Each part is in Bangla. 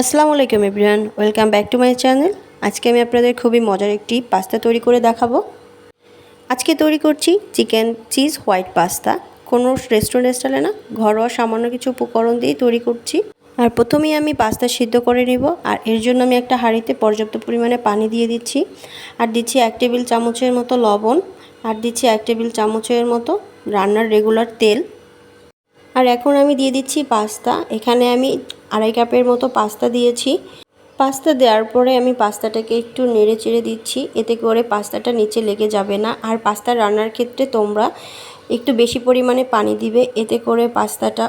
আসসালামু আলাইকুম everyone, welcome back to my channel. আজকে আমি আপনাদের খুবই মজার একটি পাস্তা তৈরি করে দেখাবো। আজকে তৈরি করছি চিকেন চিজ হোয়াইট পাস্তা। কোনো রেস্টুরেন্ট স্টাইলে না, ঘরোয়া সামান্য কিছু উপকরণ দিয়েই তৈরি করছি। আর প্রথমেই আমি পাস্তা সিদ্ধ করে নিব, আর এর জন্য আমি একটা হাঁড়িতে পর্যাপ্ত পরিমাণে পানি দিয়ে দিচ্ছি। আর দিচ্ছি এক টেবিল চামচের মতো লবণ, আর দিচ্ছি এক টেবিল চামচের মতো রান্নার রেগুলার তেল। আর এখন আমি দিয়ে দিচ্ছি পাস্তা। এখানে আমি আড়াই কাপের মতো পাস্তা দিয়েছি। পাস্তা দেওয়ার পরে আমি পাস্তাটাকে একটু নেড়ে চেড়ে দিচ্ছি। এতে করে পাস্তাটা নিচে লেগে যাবে না। আর পাস্তা রান্নার ক্ষেত্রে তোমরা একটু বেশি পরিমাণে পানি দিবে। এতে করে পাস্তাটা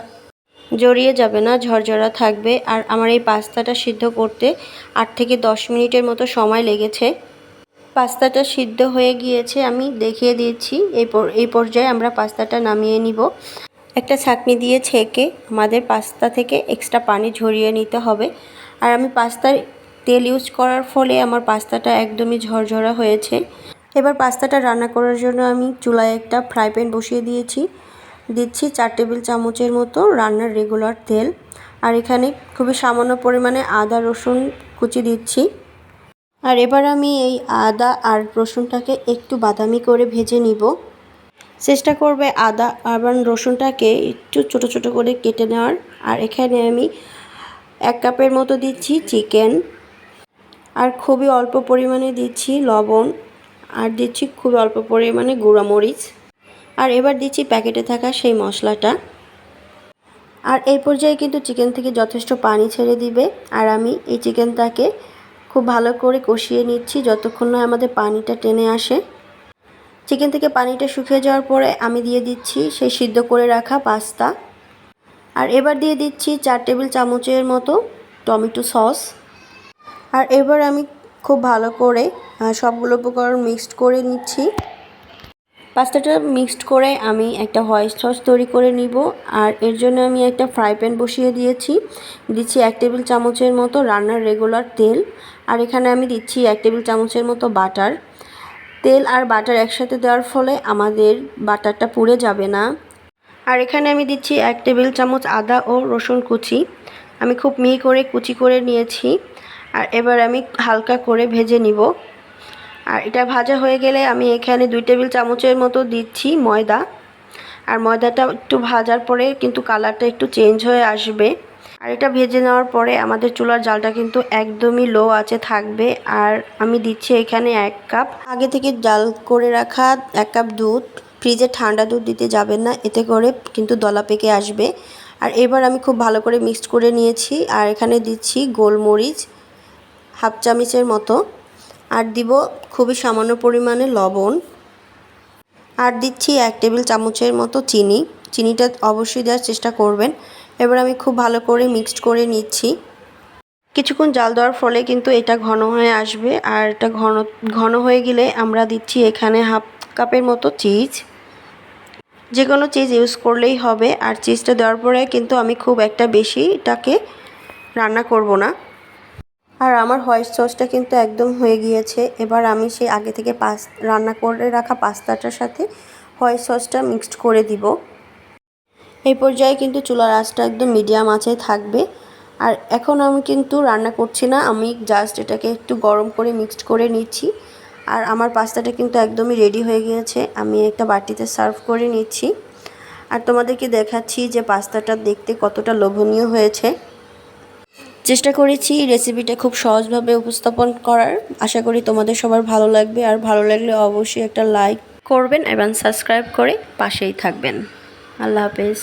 জড়িয়ে যাবে না, ঝরঝরা থাকবে। আর আমার এই পাস্তাটা সিদ্ধ করতে আট থেকে দশ মিনিটের মতো সময় লেগেছে। পাস্তাটা সিদ্ধ হয়ে গিয়েছে। আমি দেখিয়ে দিয়েছি এই পর্যায়ে আমরা পাস্তাটা নামিয়ে নিব। একটা ছাঁকনি দিয়ে ছেঁকে আমাদের পাস্তা থেকে এক্সট্রা পানি ঝরিয়ে নিতে হবে। আর আমি পাস্তার তেল ইউজ করার ফলে আমার পাস্তাটা একদমই ঝরঝরা হয়েছে। এবার পাস্তাটা রান্না করার জন্য আমি চুলায় একটা ফ্রাই প্যান বসিয়ে দিয়েছি। দিচ্ছি চার টেবিল চামচের মতো রান্নার রেগুলার তেল। আর এখানে খুবই সামান্য পরিমাণে আদা, রসুন কুচি দিচ্ছি। আর এবার আমি এই আদা আর রসুনটাকে একটু বাদামি করে ভেজে নিব। চেষ্টা করবে আদা আবার রসুনটাকে একটু ছোটো ছোটো করে কেটে নেওয়ার। আর এখানে আমি এক কাপের মতো দিচ্ছি চিকেন। আর খুবই অল্প পরিমাণে দিচ্ছি লবণ। আর দিচ্ছি খুবই অল্প পরিমাণে গুঁড়ামরিচ। আর এবার দিচ্ছি প্যাকেটে থাকা সেই মশলাটা। আর এই পর্যায়ে কিন্তু চিকেন থেকে যথেষ্ট পানি ছেড়ে দিবে। আর আমি এই চিকেনটাকে খুব ভালো করে কষিয়ে নিচ্ছি যতক্ষণ না আমাদের পানিটা টেনে আসে। চিকেন থেকে পানিটা শুকিয়ে যাওয়ার পরে আমি দিয়ে দিচ্ছি সেই সিদ্ধ করে রাখা পাস্তা। আর এবার দিয়ে দিচ্ছি চার টেবিল চামচের মতো টমেটো সস। আর এবার আমি খুব ভালো করে সবগুলো উপকরণ মিক্সড করে নিচ্ছি। পাস্তাটা মিক্সড করে আমি একটা হোয়াইট সস তৈরি করে নিব। আর এর জন্য আমি একটা ফ্রাই প্যান বসিয়ে দিয়েছি। দিচ্ছি এক টেবিল চামচের মতো রান্নার রেগুলার তেল। আর এখানে আমি দিচ্ছি এক টেবিল চামচের মতো বাটার তেল আর বাটার একসাথে দেওয়ার ফলে আমাদের বাটারটা পুড়ে যাবে না। আর এখানে আমি দিচ্ছি এক টেবিল চামচ আদা ও রসুন কুচি। আমি খুব মিহি করে কুচি করে নিয়েছি। আর এবার আমি হালকা করে ভেজে নিব। আর এটা ভাজা হয়ে গেলে আমি এখানে দুই টেবিল চামচের মতো দিচ্ছি ময়দা। আর ময়দাটা একটু ভাজার পরে কিন্তু কালারটা একটু চেঞ্জ হয়ে আসবে। আর এটা ভেজে নেওয়ার পরে আমাদের চুলার জালটা কিন্তু একদমই লো আছে, থাকবে। আর আমি দিচ্ছি এখানে এক কাপ আগে থেকে জাল করে রাখা এক কাপ দুধ। ফ্রিজে ঠান্ডা দুধ দিতে যাবেন না, এতে করে কিন্তু দলা পেকে আসবে। আর এবার আমি খুব ভালো করে মিক্সড করে নিয়েছি। আর এখানে দিচ্ছি গোলমরিচ, হাফ চামচের মতো। আর দিব খুবই সামান্য পরিমাণে লবণ। আর দিচ্ছি এক টেবিল চামচের মতো চিনি। চিনিটা অবশ্যই দেওয়ার চেষ্টা করবেন। এবার আমি খুব ভালো করে মিক্সড করে নিচ্ছি। কিছুক্ষণ জাল দেওয়ার ফলে কিন্তু এটা ঘন হয়ে আসবে। আর এটা ঘন ঘন হয়ে গেলে আমরা দিচ্ছি এখানে হাফ কাপের মতো চিজ যে কোনো চিজ ইউজ করলেই হবে। আর চিজটা দেওয়ার পরে কিন্তু আমি খুব একটা বেশি এটাকে রান্না করব না। আর আমার হোয়াইট সসটা কিন্তু একদম হয়ে গিয়েছে। এবার আমি সেই আগে থেকে পাস রান্না করে রাখা পাস্তাটার সাথে হোয়াইট সসটা মিক্সড করে দিব। এই পর্যায়ে কিন্তু চুলার আঁচটা একদম মিডিয়াম আঁচে থাকবে। আর এখন আমি কিন্তু রান্না করছি না, আমি জাস্ট এটাকে একটু গরম করে মিক্সড করে নিচ্ছি। আর আমার পাস্তাটা কিন্তু একদমই রেডি হয়ে গিয়েছে, আমি একটা বাটিতে সার্ভ করে নিচ্ছি। আর তোমাদেরকে দেখাচ্ছি যে পাস্তাটা দেখতে কতটা লোভনীয় হয়েছে। চেষ্টা করেছি রেসিপিটা খুব সহজভাবে উপস্থাপন করার। আশা করি তোমাদের সবার ভালো লাগবে, আর ভালো লাগলে অবশ্যই একটা লাইক করবেন এবং সাবস্ক্রাইব করে পাশেই থাকবেন। আল্লাহ হাফেজ।